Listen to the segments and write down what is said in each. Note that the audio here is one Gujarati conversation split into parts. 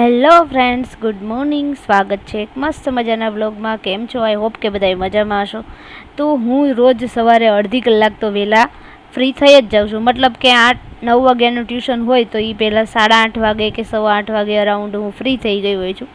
હેલો ફ્રેન્ડ્સ ગુડ મોર્નિંગ સ્વાગત છે એક મસ્ત મજાના બ્લોગમાં કેમ છો? આઈ હોપ કે બધા મજામાં હશો. તો હું રોજ સવારે અડધી કલાક તો વહેલા ફ્રી થઈ જ જાઉં છું. મતલબ કે આઠ, નવ વાગ્યાનું ટ્યુશન હોય તો એ પહેલાં સાડા આઠ વાગે કે સવા આઠ વાગે અરાઉન્ડ હું ફ્રી થઈ ગઈ હોય છું.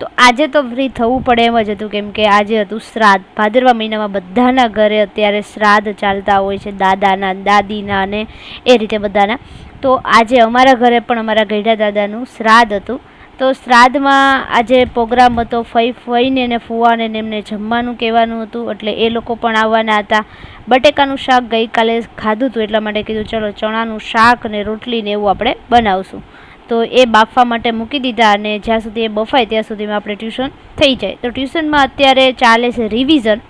તો આજે તો ફ્રી થવું પડે એમ જ હતું. કેમ કે આજે હતું શ્રાદ્ધ. ભાદરવા મહિનામાં બધાના ઘરે અત્યારે શ્રાદ્ધ ચાલતા હોય છે. દાદાના, દાદીના અને એ રીતે બધાના. તો આજે અમારા ઘરે પણ અમારા ગઈઢા દાદાનું શ્રાદ્ધ હતું. તો શ્રાદ્ધમાં આજે પ્રોગ્રામ હતો ફઈ ફઈને ને ફુવાને એમને જમવાનું કહેવાનું હતું, એટલે એ લોકો પણ આવવાના હતા. બટેકાનું શાક ગઈકાલે ખાધું હતું, એટલા માટે કીધું ચલો ચણાનું શાક ને રોટલી ને એવું આપણે બનાવશું. તો એ બાફવા માટે મૂકી દીધા અને જ્યાં સુધી એ બફાય ત્યાં સુધીમાં આપણે ટ્યુશન થઈ જાય. તો ટ્યુશનમાં અત્યારે ચાલે છે રિવિઝન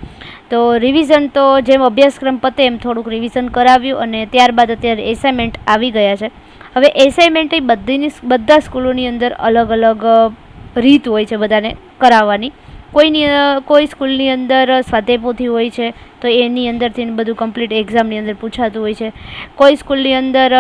તો રિવિઝન તો જેમ અભ્યાસક્રમ પતે એમ થોડુંક રિવિઝન કરાવ્યું અને ત્યારબાદ અત્યારે એસાઇનમેન્ટ આવી ગયા છે. હવે એસાઇનમેન્ટ એ બધીની બધા સ્કૂલોની અંદર અલગ અલગ રીત હોય છે બધાને કરાવવાની. કોઈની કોઈ સ્કૂલની અંદર સ્વાધ્યાયપોથી હોય છે, તો એની અંદરથી બધું કમ્પ્લીટ એક્ઝામની અંદર પૂછાતું હોય છે. કોઈ સ્કૂલની અંદર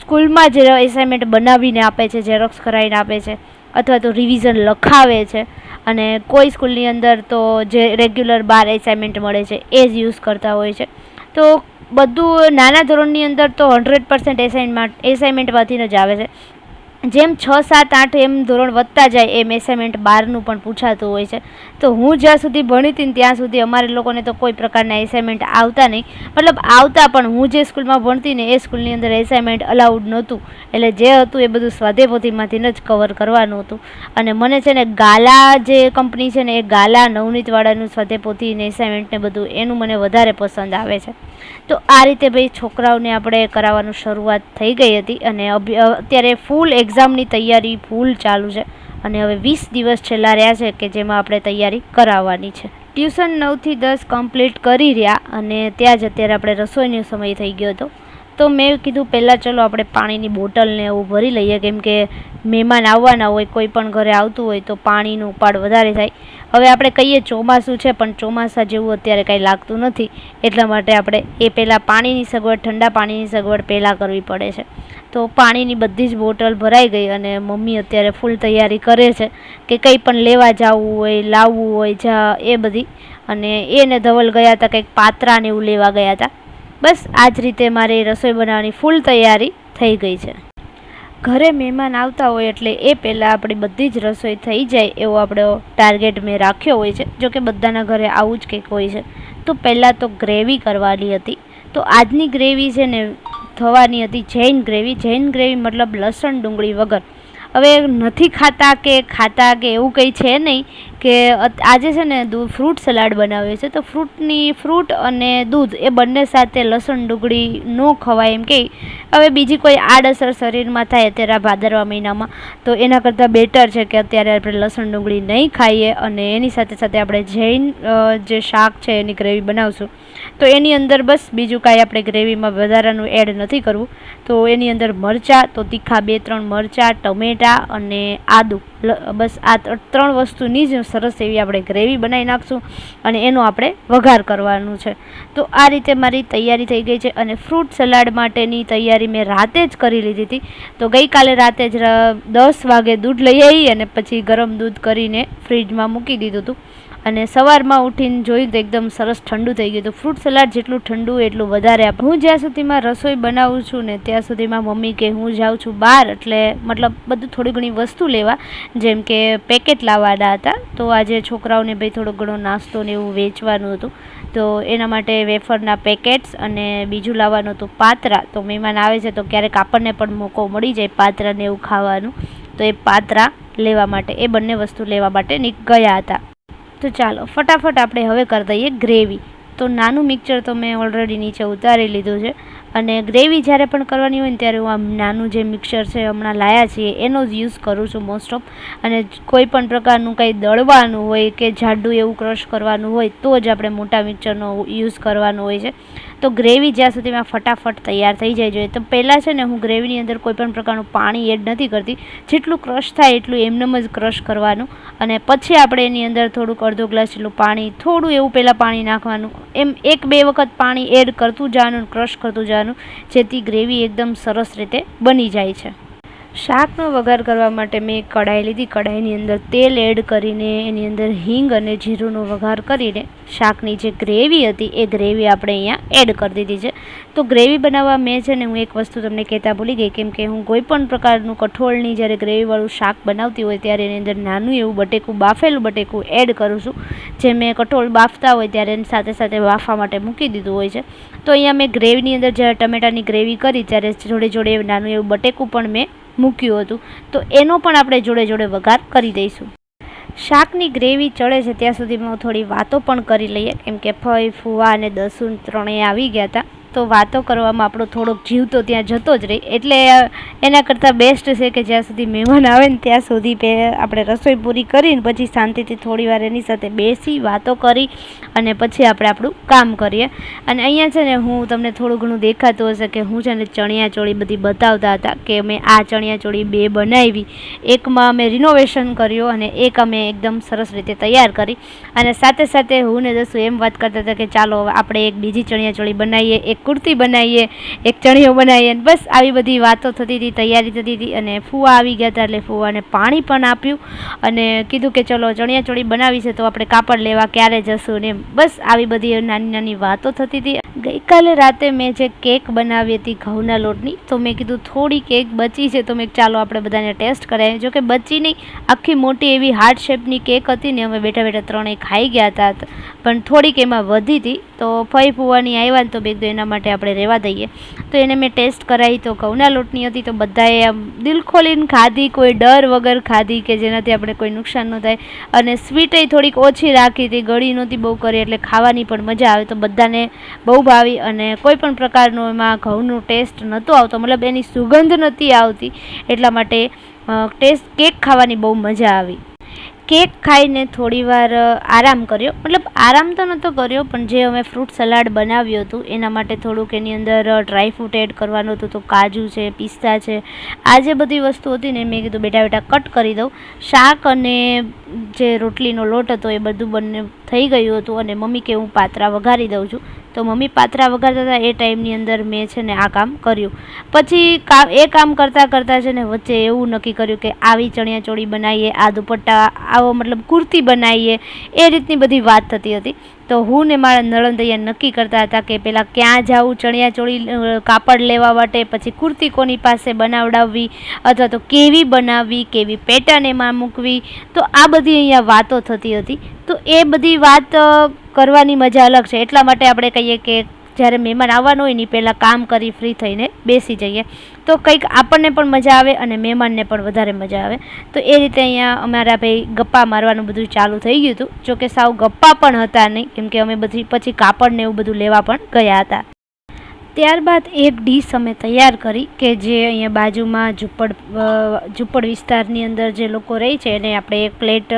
સ્કૂલમાં જ એસાઇનમેન્ટ બનાવીને આપે છે ઝેરોક્સ કરાવીને આપે છે, અથવા તો રિવિઝન લખાવે છે, અને કોઈ સ્કૂલની અંદર તો જે રેગ્યુલર બાર એસાઇનમેન્ટ મળે છે, એ જ યુઝ કરતા હોય છે. તો બધું નાના ધોરણની અંદર તો હંડ્રેડ પર્સન્ટ એસાઇનમેન્ટ એસાઇનમેન્ટમાંથી જ આવે છે. જેમ છ, સાત, આઠ એમ ધોરણ વધતા જાય, એમ એસાઇનમેન્ટ બારનું પણ પૂછાતું હોય છે. તો હું જ્યાં સુધી ભણી હતી ત્યાં સુધી અમારે લોકોને તો કોઈ પ્રકારના એસાઇનમેન્ટ આવતા નહીં. મતલબ આવતા પણ હું જે સ્કૂલમાં ભણતી ને એ સ્કૂલની અંદર એસાઇનમેન્ટ અલાઉડ નહોતું. એટલે જે હતું એ બધું સ્વાધ્યાયપોથીમાંથી જ કવર કરવાનું હતું. અને મને છે ને ગાલા જે કંપની છે ને એ ગાલા નવનીતવાળાનું સ્વાધ્યાયપોથી ને એસાઇનમેન્ટ ને બધું એનું મને વધારે પસંદ આવે છે. તો આ રીતે ભાઈ છોકરાઓને આપણે કરાવવાનું શરૂઆત થઈ ગઈ હતી. અને અત્યારે ફૂલ એક્ઝામની તૈયારી ફૂલ ચાલુ છે. અને હવે વીસ દિવસ છેલ્લા રહ્યા છે કે જેમાં આપણે તૈયારી કરાવવાની છે. ટ્યુશન નવથી દસ કમ્પ્લીટ કરી રહ્યા અને ત્યાં જ અત્યારે આપણે રસોઈનો સમય થઈ ગયો હતો. તો મેં કીધું પહેલાં ચલો આપણે પાણીની બોટલને એવું ભરી લઈએ. કેમ કે મહેમાન આવવાના હોય, કોઈ પણ ઘરે આવતું હોય તો પાણીનું ઉપાડ વધારે થાય. હવે આપણે કહીએ ચોમાસું છે, પણ ચોમાસા જેવું અત્યારે કાંઈ લાગતું નથી. એટલા માટે આપણે એ પહેલાં પાણીની સગવડ, ઠંડા પાણીની સગવડ પહેલાં કરવી પડે છે. તો પાણીની બધી જ બોટલ ભરાઈ ગઈ અને મમ્મી અત્યારે ફૂલ તૈયારી કરે છે કે કંઈ પણ લેવા જવું હોય, લાવવું હોય, જા, એ બધી. અને એને ધવલ ગયા હતા, કંઈક પાત્રાને એવું લેવા ગયા હતા. બસ આ જ રીતે મારે રસોઈ બનાવવાની ફૂલ તૈયારી થઈ ગઈ છે. ઘરે મહેમાન આવતા હોય એટલે એ પહેલાં આપણી બધી જ રસોઈ થઈ જાય એવો આપણો ટાર્ગેટ મેં રાખ્યો હોય છે. જો કે બધાના ઘરે આવું જ કંઈક હોય છે. તો પહેલાં તો ગ્રેવી કરવાની હતી. તો આજની ગ્રેવી છે ને થવાની હતી જૈન ગ્રેવી જૈન ગ્રેવી મતલબ લસણ ડુંગળી વગર. હવે નથી ખાતા કે ખાતા કે એવું કંઈ છે નહીં. કે આજે છે ને દૂધ ફ્રૂટ સલાડ બનાવ્યો છે. તો ફ્રૂટની ફ્રૂટ અને દૂધ એ બંને સાથે લસણ, ડુંગળી ન ખવાય એમ કે. હવે બીજી કોઈ આડઅસર શરીરમાં થાય અત્યારે ભાદરવા મહિનામાં. તો એના કરતાં બેટર છે કે અત્યારે આપણે લસણ, ડુંગળી નહીં ખાઈએ અને એની સાથે સાથે આપણે જૈન જે શાક છે એની ગ્રેવી બનાવશું. તો એની અંદર બસ બીજું કાંઈ આપણે ગ્રેવીમાં વધારાનું એડ નથી કરવું. તો એની અંદર મરચાં, તો તીખા બે, ત્રણ મરચાં, ટમેટાં અને આદું. બસ આ ત્રણ વસ્તુની જ સરસ એવી આપણે ગ્રેવી બનાવી નાખશું અને એનો આપણે વઘાર કરવાનું છે. તો આ રીતે મારી તૈયારી થઈ ગઈ છે અને ફ્રૂટ સલાડ માટેની તૈયારી મેં રાતે જ કરી લીધી હતી. તો ગઈકાલે રાતે જ દસ વાગે દૂધ લઈ આવી અને પછી ગરમ દૂધ કરીને ફ્રીજમાં મૂકી દીધું હતું. અને સવારમાં ઉઠીને જોયું તો એકદમ સરસ ઠંડુ થઈ ગયું તો ફ્રૂટ સલાડ જેટલું ઠંડુ એટલું વધારે આપ હું જ્યાં સુધીમાં રસોઈ બનાવું છું ને ત્યાં સુધીમાં મમ્મી કે હું જાઉં છું બહાર એટલે મતલબ બધું થોડી ઘણી વસ્તુ લેવા, જેમ કે પેકેટ લાવવાના હતા. તો આજે છોકરાઓને ભાઈ થોડો ઘણો નાસ્તો ને એવું વેચવાનું હતું. તો એના માટે વેફરના પેકેટ્સ અને બીજું લાવવાનું હતું પાત્રા. તો મહેમાન આવે છે તો ક્યારેક આપણને પણ મોકો મળી જાય પાત્રાને એવું ખાવાનું. તો એ પાત્રા લેવા માટે, એ બંને વસ્તુ લેવા માટે ગયા હતા. તો ચાલો, ફટાફટ આપણે હવે કરી દઈએ ગ્રેવી. તો નાનું મિક્સર તો મેં ઓલરેડી નીચે ઉતારી લીધું છે. અને ગ્રેવી જ્યારે પણ કરવાની હોય ને ત્યારે હું આમ નાનું જે મિક્સર છે હમણાં લાયા છીએ, એનો જ યુઝ કરું છું મોસ્ટ ઓફ અને કોઈ પણ પ્રકારનું કંઈ દળવાનું હોય કે જાડું એવું ક્રશ કરવાનું હોય તો જ આપણે મોટા મિક્સરનો યુઝ કરવાનો હોય છે. તો ગ્રેવી જ્યાં સુધીમાં ફટાફટ તૈયાર થઈ જાય, જોઈએ. તો પહેલાં છે ને, હું ગ્રેવીની અંદર કોઈ પણ પ્રકારનું પાણી એડ નથી કરતી. જેટલું ક્રશ થાય એટલું એમનેમ જ ક્રશ કરવાનું. અને પછી આપણે એની અંદર થોડુંક અડધો ગ્લાસ જેટલું પાણી, થોડું એવું પહેલાં પાણી નાખવાનું. એમ એક બે વખત પાણી એડ કરતું જવાનું ક્રશ કરતું જવાનું જેથી ગ્રેવી એકદમ સરસ રીતે બની જાય છે. શાકનો વઘાર કરવા માટે મેં કઢાઈ લીધી. કઢાઈની અંદર તેલ એડ કરીને, એની અંદર હિંગ અને જીરુંનો વઘાર કરીને શાકની જે ગ્રેવી હતી, એ ગ્રેવી આપણે અહીંયા એડ કરી દીધી છે. તો ગ્રેવી બનાવવા મેં છે ને, હું એક વસ્તુ તમને કહેતા ભૂલી ગઈ, કેમ કે હું કોઈપણ પ્રકારનું કઠોળની જ્યારે ગ્રેવીવાળું શાક બનાવતી હોય ત્યારે એની અંદર નાનું એવું બટેકું, બાફેલું બટેકું એડ કરું છું, જે મેં કઠોળ બાફતા હોય ત્યારે એની સાથે સાથે બાફવા માટે મૂકી દીધું હોય છે. તો અહીંયા મેં ગ્રેવીની અંદર જ્યારે ટમેટાની ગ્રેવી કરી, ત્યારે જોડે જોડે નાનું એવું બટેકું પણ મેં મૂક્યું હતું. તો એનો પણ આપણે જોડે જોડે વઘાર કરી દઈશું. શાકની ગ્રેવી ચડે છે ત્યાં સુધીમાં થોડી વાતો પણ કરી લઈએ. કેમ કે ફઈ, ફુવા અને દસુન ત્રણેય આવી ગયા હતા. તો વાતો કરવામાં આપણો થોડોક જીવ તો ત્યાં જતો જ રહે. એટલે એના કરતાં બેસ્ટ છે કે જ્યાં સુધી મહેમાન આવે ને ત્યાં સુધી પે, આપણે રસોઈ પૂરી કરીને પછી શાંતિથી થોડી વાર એની સાથે બેસી વાતો કરી અને પછી આપણે આપણું કામ કરીએ. અને અહીંયા છે ને હું તમને થોડું ઘણું દેખાતું હશે કે હું છે ને ચણિયાચોળી બધી બતાવતા હતા કે મેં આ ચણિયાચોળી બે બનાવી. એકમાં અમે રિનોવેશન કર્યું અને એક અમે એકદમ સરસ રીતે તૈયાર કરી. અને સાથે સાથે હું ને દસું એમ વાત કરતા હતા કે ચાલો આપણે એક બીજી ચણિયાચોળી બનાવીએ, એક કુર્તી બનાવીએ, એક ચણિયો બનાવીએ બસ આવી બધી વાતો થતી હતી, તૈયારી થતી હતી અને ફૂવા આવી ગયા હતા એટલે ફૂવાને પાણી પણ આપ્યું અને કીધું કે ચલો ચણિયાચોળી બનાવી છે તો આપણે કાપડ લેવા ક્યારે જશું ને બસ આવી બધી નાની નાની વાતો થતી હતી. ગઈકાલે રાતે મેં જે કેક બનાવી હતી ઘઉંના લોટની, તો મેં કીધું થોડી કેક બચી છે, તો મેં ચાલો આપણે બધાને ટેસ્ટ કરાવીએ જો કે બચી નહીં, આખી મોટી એવી હાર્ટ શેપની કેક હતી ને અમે બેઠા બેઠા ત્રણેય ખાઈ ગયા હતા. પણ થોડીક એમાં વધી હતી, તો ફઈ ફૂવાની આવ્યા ને તો બે એના માટે આપણે રહેવા દઈએ. તો એને મેં ટેસ્ટ કરાવી, તો ઘઉંના લોટની હતી, તો બધાએ આમ દિલ ખોલીને ખાધી, કોઈ ડર વગર ખાધી કે જેનાથી આપણે કોઈ નુકસાન ન થાય. અને સ્વીટે થોડીક ઓછી રાખી હતી, ગળી નહોતી બહુ કરી, એટલે ખાવાની પણ મજા આવે. તો બધાને બહુ ભાવી અને કોઈ પણ પ્રકારનો એમાં ઘઉંનો ટેસ્ટ નહોતો આવતો. મતલબ એની સુગંધ નહોતી આવતી. એટલા માટે ટેસ્ટ કેક ખાવાની બહુ મજા આવી. કેક ખાઈને થોડીવાર આરામ કર્યો. મતલબ આરામ તો નહોતો કર્યો, પણ જે અમે ફ્રૂટ સલાડ બનાવ્યું હતું, એના માટે થોડુંક એની અંદર ડ્રાય ફ્રૂટ એડ કરવાનું હતું, તો કાજુ છે, પિસ્તા છે, આ જે બધી વસ્તુ હતી ને, મેં કીધું બેટા બેટા કટ કરી દઉં. શાક અને જે રોટલીનો લોટ હતો, એ બધું બંને થઈ ગયું હતું અને મમ્મી કે હું પાત્રા વઘારી દઉં છું. તો મમ્મી પાત્રા વગાડતા હતા એ ટાઈમની અંદર મેં છે ને આ કામ કર્યું. પછી કામ એ કામ કરતાં કરતાં છે ને વચ્ચે એવું નક્કી કર્યું કે આવી ચણિયાચોળી બનાવીએ, આ દુપટ્ટા, આવો મતલબ કુર્તી બનાવીએ, એ રીતની બધી વાત થતી હતી. તો હું ને મારા નળંદૈયા નક્કી કરતા હતા કે પહેલાં ક્યાં જાવું ચણિયાચોળી કાપડ લેવા માટે, પછી કુર્તી કોની પાસે બનાવડાવવી, અથવા તો કેવી બનાવવી, કેવી પેટર્ન એમાં મૂકવી. તો આ બધી અહીંયા વાતો થતી હતી. તો એ બધી વાત કરવાની મજા અલગ છે. એટલા માટે આપણે કહીએ કે જ્યારે મહેમાન આવવાનું હોય ને પહેલાં કામ કરી ફ્રી થઈને બેસી જઈએ. તો કંઈક આપણને પણ મજા આવે અને મહેમાનને પણ વધારે મજા આવે. તો એ રીતે અહીંયા અમારા ભાઈ ગપ્પા મારવાનું બધું ચાલુ થઈ ગયું હતું. જોકે સાવ ગપ્પા પણ હતા નહીં. કેમ કે અમે બધી પછી કાપડ ને એવું બધું લેવા પણ ગયા હતા. ત્યારબાદ એક ડીશ અમે તૈયાર કરી કે જે અહીંયા બાજુમાં ઝૂંપડ ઝૂંપડ વિસ્તારની અંદર જે લોકો રહે છે એને આપણે એક પ્લેટ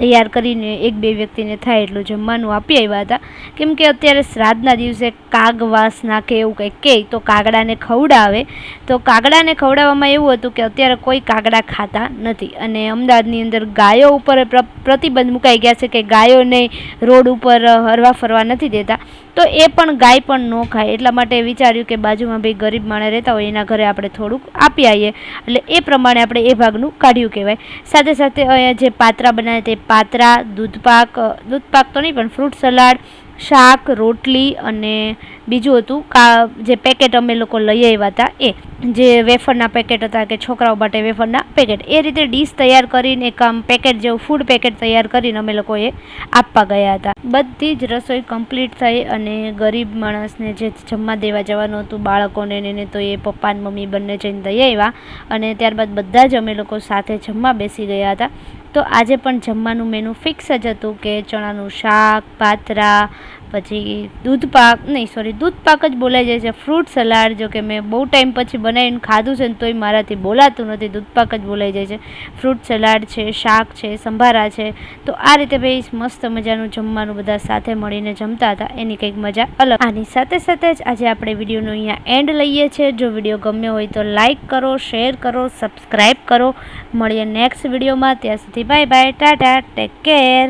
તૈયાર કરીને એક બે વ્યક્તિને થાય એટલું જમવાનું આપી આવ્યા હતા. કેમ કે અત્યારે શ્રાદ્ધના દિવસે કાગવાસ નાખે એવું કંઈક કહે તો કાગડાને ખવડાવે. તો કાગડાને ખવડાવવામાં એવું હતું કે અત્યારે કોઈ કાગડા ખાતા નથી અને અમદાવાદની અંદર ગાયો ઉપર પ્રતિબંધ મુકાઈ ગયા છે કે ગાયોને રોડ ઉપર હરવા ફરવા નથી દેતા. તો એ પણ ગાય પણ ન ખાય. એટલા માટે વિચાર્યું કે બાજુમાં ભાઈ ગરીબ માણે રહેતા હોય, એના ઘરે આપણે થોડુંક આપી આવીએ. એટલે એ પ્રમાણે આપણે એ ભાગનું કાઢ્યું કહેવાય. સાથે સાથે અહીંયા જે પાત્રા બનાવે તે પાત્રા, દૂધપાક દૂધપાક તો નહીં પણ ફ્રૂટ સલાડ શાક, રોટલી અને બીજું હતું, કા, જે પેકેટ અમે લોકો લઈ આવ્યા હતા, એ. જે વેફરના પેકેટ હતા કે છોકરાઓ માટે વેફરના પેકેટ. એ રીતે ડીશ તૈયાર કરીને, એક આમ પેકેટ જેવું ફૂડ પેકેટ તૈયાર કરીને અમે લોકોએ આપવા ગયા હતા. બધી જ રસોઈ કમ્પ્લીટ થઈ અને ગરીબ માણસને જે જમવા દેવા જવાનું હતું, બાળકોને એને તો એ પપ્પા મમ્મી બંને જઈને દઈ આવ્યા અને ત્યારબાદ બધા જ અમે લોકો સાથે જમવા બેસી ગયા હતા. તો આજે પણ જમવાનું મેનુ ફિક્સ જ હતું કે ચણાનું શાક, પાત્રા પછી દૂધપાક નહીં સોરી દૂધપાક જ બોલાઈ જાય છે. ફ્રૂટ સલાડ જો કે મેં બહુ ટાઈમ પછી બનાવીને ખાધું છે ને તોય મારાથી બોલાતું નથી. દૂધપાક જ બોલાઈ જાય છે. ફ્રૂટ સલાડ છે, શાક છે, સંભારા છે. તો આ રીતે ભાઈ મસ્ત મજાનું જમવાનું બધા સાથે મળીને જમતા હતા. એની કંઈક મજા અલગ. આની સાથે સાથે જ આજે આપણે વિડીયોનો અહીંયા એન્ડ લઈએ છીએ. જો વીડિયો ગમ્યો હોય તો લાઇક કરો શેર કરો સબસ્ક્રાઈબ કરો. મળીએ નેક્સ્ટ વિડીયોમાં. ત્યાં સુધી bye bye tata take care